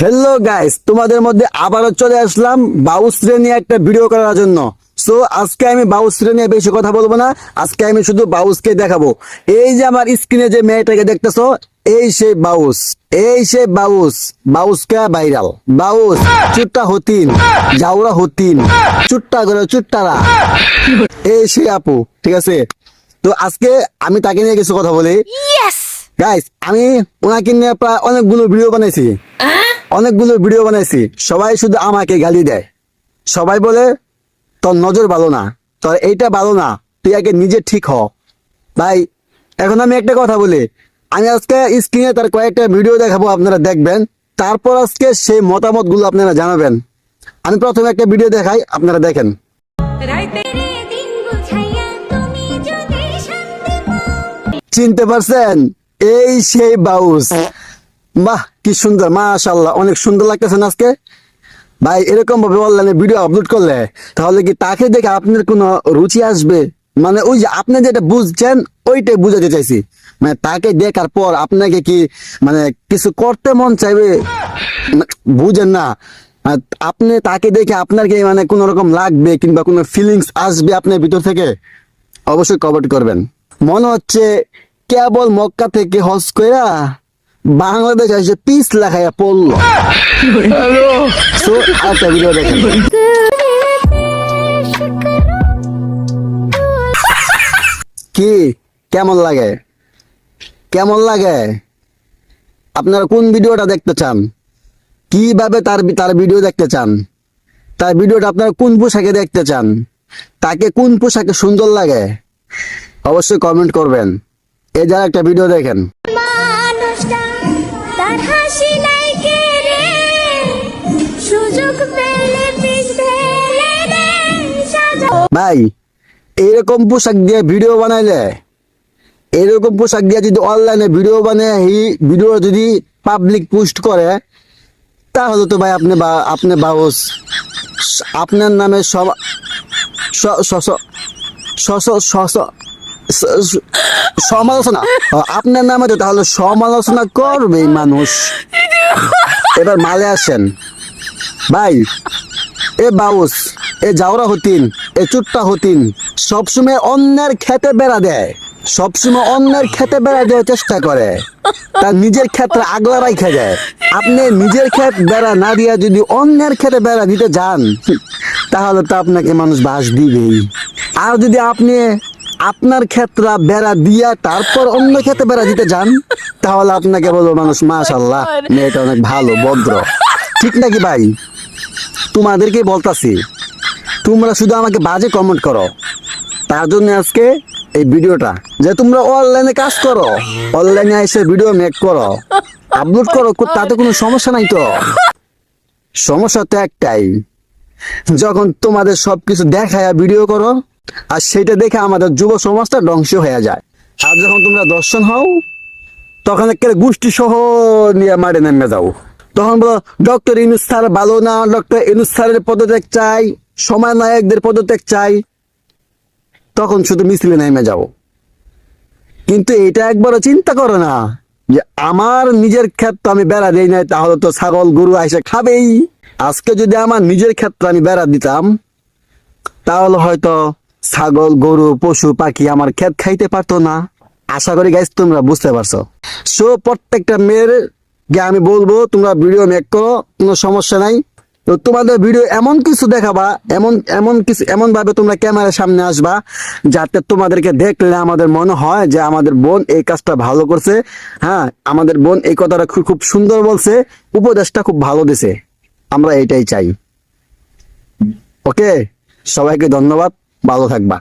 Hello guys তোমাদের মধ্যে আবারও চলে আসলাম বাউসরে নিয়ে একটা ভিডিও করার জন্য। সো আজকে আমি বাউসরে নিয়ে বেশি কথা বলব না। আজকে আমি শুধু বাউসকে দেখাবো। এই যে আমার স্ক্রিনে যে মেয়েটাকে দেখতেছো এই সে বাউস। এই সে বাউস। বাউস বাউসকা ভাইরাল বাউস চুট্টা হতিন যাওরা হতিন চুট্টা করে চুট্টারা। এই সে আপু ঠিক আছে? তো আজকে আমি তাকে নিয়ে কিছু কথা বলি। গাইস আমি ওনাকে নিয়ে প্রায় অনেকগুলো ভিডিও বানাইছি। অনেকগুলো ভিডিও বানাইছি, সবাই শুধু আমাকে গালি দেয়। সবাই বলে, তোর নজর ভালো না, তোর এইটা ভালো না, তুই আগে নিজে ঠিক হ। ভাই, এখন আমি একটা কথা বলি, আমি আজকে স্ক্রিনে তার কয়েকটা ভিডিও দেখাবো, আপনারা দেখবেন। তারপর আজকে সেই মতামতগুলো আপনারা জানাবেন। আমি প্রথমে একটা ভিডিও দেখাই, আপনারা দেখেন। চিনতে পারছেন? এই সেই বাউস। বাহ, কি সুন্দর মাশাল্লাহ অনেক সুন্দর লাগতেছে না আজকে? ভাই, এরকম ভাবে অনলাইনে ভিডিও আপলোড করলে তাহলে কি তাকে দেখে আপনার কোনো রুচি আসবে? মানে ওই যে আপনি যেটা বুঝছেন, ওইটাই বুঝাতে চাইছি। মানে তাকে দেখার পর আপনাকে কি মানে কিছু করতে মন চাইবে? মানে বুঝেন না। আপনি তাকে দেখে আপনার কি মানে কোনো রকম লাগবে কিংবা কোনো ফিলিংস আসবে আপনার ভিতর থেকে? অবশ্যই কমেন্ট করবেন। মনে হচ্ছে কেবল মক্কা থেকে হজ কইরা বাংলাদেশ এসে পিস লাগাইয়া পড়ল। আরেকটা ভিডিও দেখেন। কি? কেমন লাগে? কেমন লাগে? আপনারা কোন ভিডিওটা দেখতে চান? কীভাবে তার তার ভিডিও দেখতে চান? তার ভিডিওটা আপনারা কোন পোশাকে দেখতে চান? তাকে কোন পোশাকে সুন্দর লাগে? অবশ্যই কমেন্ট করবেন। এই যারা একটা ভিডিও দেখেন। যার হাসি নাই কে রে? সুযোগ পেলে পিছ দে ভাই, এরকম পোশাক দিয়ে ভিডিও বানাইলে, এরকম পোশাক দিয়ে যদি অনলাইনে ভিডিও বানায় হি ভিডিও যদি পাবলিক পোস্ট করে, তাহলে তো ভাই আপনি বা আপনি বাউস। আপনার নামে সব সস সস স সমালোচনা। আপনার নামে তো তাহলে সমালোচনা করবে মানুষ। এবার মালে আসেন। ভাই, এ বাউস, এ জাউরা হতিন, এ চুট্টা হতিন, সবসময় অন্যের খেতে বেড়া দেয়। সবসময় অন্যের খেতে বেড়া দেওয়ার চেষ্টা করে। তার নিজের ক্ষেত্রে আগলা রাইখা যায়। আপনি নিজের ক্ষেত বেড়া না দিয়া যদি অন্যের খেতে বেড়া দিতে যান, তাহলে তো আপনাকে মানুষ বাস দিবেই। আর যদি আপনি আপনার ক্ষেত্রে বেড়া দিয়া, তারপর অন্য ক্ষেত্রে বেড়া দিতে যান, তাহলে আপনাকে বলব মানুষ মাশাল্লাহ মেয়েটা অনেক ভালো, ভদ্র। ঠিক নাকি ভাই? তোমাদেরকে বলতাছি, তোমরা শুধু আমাকে বাজে কমেন্ট করো। তার জন্য আজকে এই ভিডিওটা, যে তোমরা অনলাইনে কাজ করো অনলাইনে এসে ভিডিও মেক করো আপলোড করো তাতে কোনো সমস্যা নাই তো? সমস্যা তো একটাই, যখন তোমাদের সবকিছু দেখায় ভিডিও করো আর সেটা দেখে আমাদের যুব সমাজটা ধ্বংস হয়ে যায়। আর যখন তোমরা দর্শন হও, তখন একেবারে গোষ্ঠী সহ নিয়ে মাঠে নেমে যাও। তখন বলো, ডক্টর ইনুস স্যার ভালো না? ডক্টর ইনুস স্যারের পদত্যাগ চাই সময় নায়কদের পদত্যাগ চাই। তখন শুধু মিছিলে নেমে যাও। কিন্তু এটা একবারও চিন্তা করো না যে আমার নিজের ক্ষেত্রে আমি বেড়া দিই নাই, তাহলে তো ছাগল গরু এসে খাবেই। আজকে যদি আমার নিজের ক্ষেত্রে আমি বেড়া দিতাম, তাহলে হয়তো ছাগল, গরু, পশু, পাখি আমার ক্ষেত খাইতে পারতো না। আশা করি গাইজ তোমরা বুঝতে পারছ। সো প্রত্যেকটা মেয়ের আমি বলব, তোমরা ভিডিও মেক করো, কোনো সমস্যা নাই। তো তোমাদের ভিডিও এমন কিছু দেখাবা, এমন এমন কিছু, এমন ভাবে তোমরা ক্যামেরার সামনে আসবা, যাতে তোমাদেরকে দেখলে আমাদের মনে হয় যে আমাদের বোন এই কাজটা ভালো করছে। হ্যাঁ আমাদের বোন এই কথাটা খুব খুব সুন্দর বলছে, উপদেশটা খুব ভালো দিছে। আমরা এটাই চাই। ওকে সবাইকে ধন্যবাদ। ভালো থাকবা।